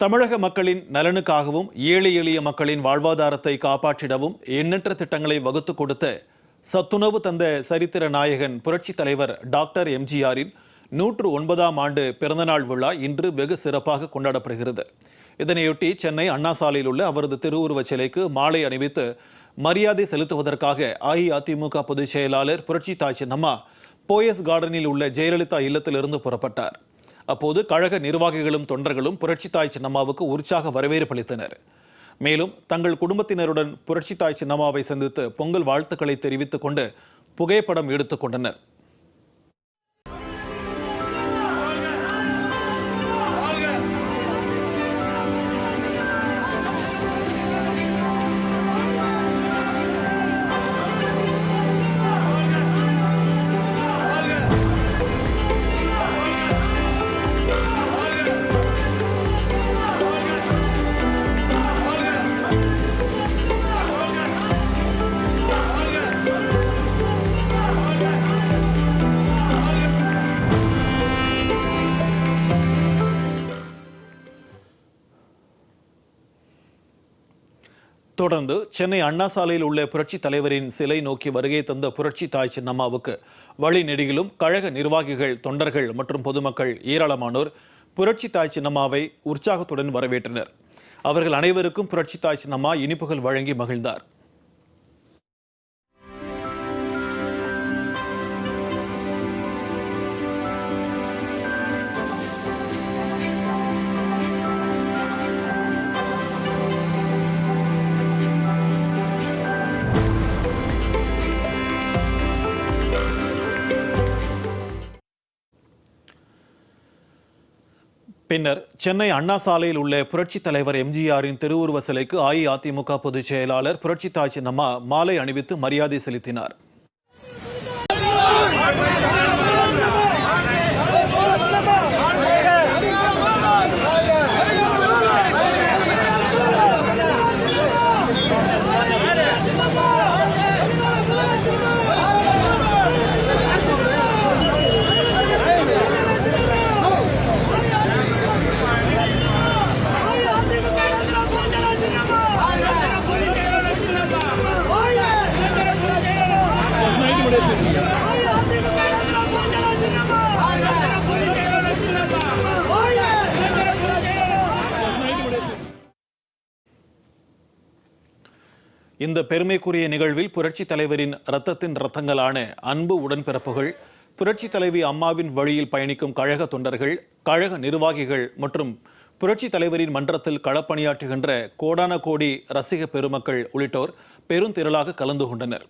தமிழக மக்களின் நலனுக்காகவும் ஏழை எளிய மக்களின் வாழ்வாதாரத்தை காப்பாற்றிடவும் எண்ணற்ற திட்டங்களை வகுத்து கொடுத்த சத்துணவு தந்த சரித்திர நாயகன் புரட்சித் தலைவர் டாக்டர் எம்ஜிஆரின் நூற்று ஒன்பதாம் ஆண்டு பிறந்தநாள் விழா இன்று வெகு சிறப்பாக கொண்டாடப்படுகிறது. இதனையொட்டி சென்னை அண்ணா சாலையில் உள்ள அவரது திருவுருவச் சிலைக்கு மாலை அணிவித்து மரியாதை செலுத்துவதற்காக அஇஅதிமுக பொதுச் செயலாளர் புரட்சி தாய் சின்னம்மா போயஸ் கார்டனில் உள்ள ஜெயலலிதா இல்லத்திலிருந்து புறப்பட்டார். அப்போது கழக நிர்வாகிகளும் தொண்டர்களும் புரட்சித்தாய் சின்னம்மாவுக்கு உற்சாக வரவேற்பு அளித்தனர். மேலும் தங்கள் குடும்பத்தினருடன் புரட்சித்தாய் சின்னம்மாவை சந்தித்து பொங்கல் வாழ்த்துக்களை தெரிவித்துக் கொண்டு புகைப்படம் எடுத்துக் தொடர்ந்து சென்னை அண்ணா சாலையில் உள்ள புரட்சி தலைவரின் சிலை நோக்கி வருகை தந்த புரட்சி தாய் சின்னம்மாவுக்கு வழி நெடுகிலும் கழக நிர்வாகிகள் தொண்டர்கள் மற்றும் பொதுமக்கள் ஏராளமானோர் புரட்சி தாய் சின்னம்மாவை உற்சாகத்துடன் வரவேற்றனர். அவர்கள் அனைவருக்கும் புரட்சி தாய் சின்னம்மா இனிப்புகள் வழங்கி மகிழ்ந்தார். பின்னர் சென்னை அண்ணா சாலையில் உள்ள புரட்சித் தலைவர் எம்ஜிஆரின் திருவுருவ சிலைக்கு அஇஅதிமுக பொதுச் செயலாளர் புரட்சி தாய் சின்னம்மா மாலை அணிவித்து மரியாதை செலுத்தினார். இந்த பெருமைக்குரிய நிகழ்வில் புரட்சி தலைவரின் இரத்தத்தின் இரத்தங்களான அன்பு உடன்பிறப்புகள் புரட்சி தலைவி அம்மாவின் வழியில் பயணிக்கும் கழக தொண்டர்கள் கழக நிர்வாகிகள் மற்றும் புரட்சி தலைவரின் மன்றத்தில் களப்பணியாற்றுகின்ற கோடான கோடி ரசிக பெருமக்கள் உள்ளிட்டோர் பெருந்திரளாக கலந்து கொண்டனர்.